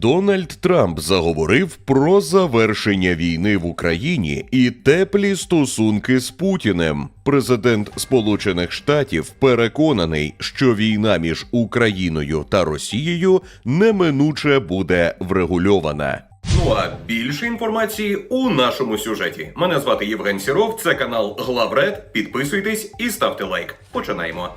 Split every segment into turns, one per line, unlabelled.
Дональд Трамп заговорив про завершення війни в Україні і теплі стосунки з Путіним. Президент Сполучених Штатів переконаний, що війна між Україною та Росією неминуче буде врегульована.
Ну а більше інформації у нашому сюжеті. Мене звати Євген Сіров, це канал Главред. Підписуйтесь і ставте лайк. Починаємо.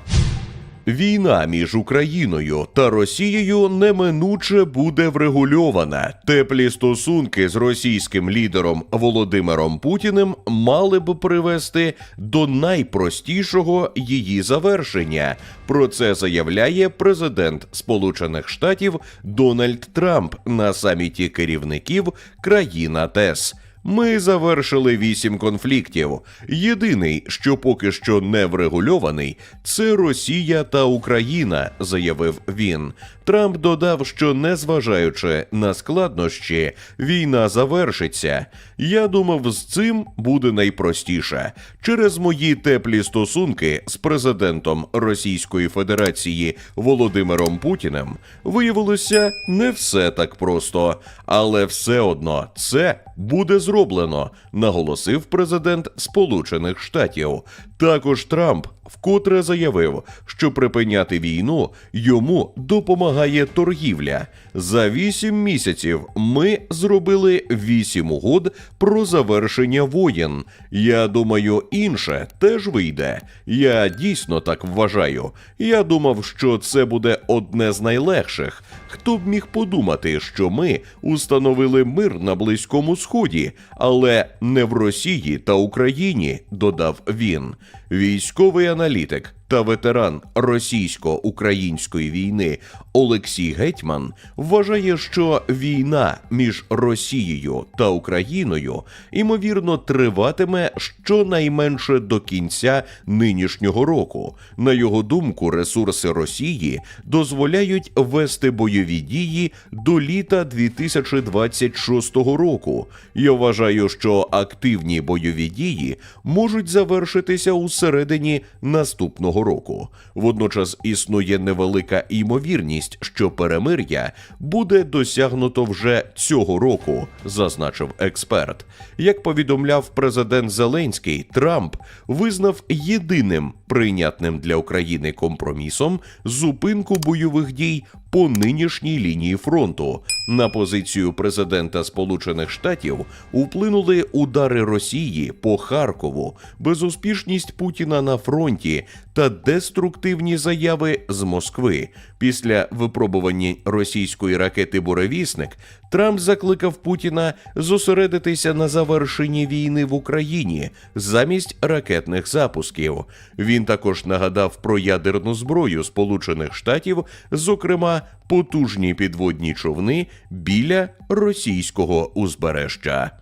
Війна між Україною та Росією неминуче буде врегульована. Теплі стосунки з російським лідером Володимиром Путіним мали б привести до найпростішого її завершення. Про це заявляє президент Сполучених Штатів Дональд Трамп на саміті керівників країн АТЕС. Ми завершили вісім конфліктів. Єдиний, що поки що не врегульований, це Росія та Україна, заявив він. Трамп додав, що незважаючи на складнощі, війна завершиться. Я думав, з цим буде найпростіше. Через мої теплі стосунки з президентом Російської Федерації Володимиром Путіним виявилося не все так просто, але все одно це буде зроблено, наголосив президент Сполучених Штатів. Також Трамп вкотре заявив, що припиняти війну йому допомагає торгівля. За вісім місяців ми зробили вісім угод про завершення воєн. Я думаю, інше теж вийде. Я дійсно так вважаю. Я думав, що це буде одне з найлегших. Хто б міг подумати, що ми установили мир на Близькому Сході, але не в Росії та Україні, додав він. Військовий аналітик та ветеран російсько-української війни Олексій Гетьман вважає, що війна між Росією та Україною ймовірно триватиме щонайменше до кінця нинішнього року. На його думку, ресурси Росії дозволяють вести бойові дії до літа 2026 року. Я вважаю, що активні бойові дії можуть завершитися у середині наступного року. Водночас існує невелика ймовірність, що перемир'я буде досягнуто вже цього року, зазначив експерт. Як повідомляв президент Зеленський, Трамп визнав єдиним прийнятним для України компромісом зупинку бойових дій по нинішній лінії фронту. На позицію президента Сполучених Штатів вплинули удари Росії по Харкову, безуспішність Путіна на фронті та деструктивні заяви з Москви. Після випробування російської ракети Буревісник Трамп закликав Путіна зосередитися на завершенні війни в Україні замість ракетних запусків. Він також нагадав про ядерну зброю Сполучених Штатів, зокрема потужні підводні човни біля російського узбережжя.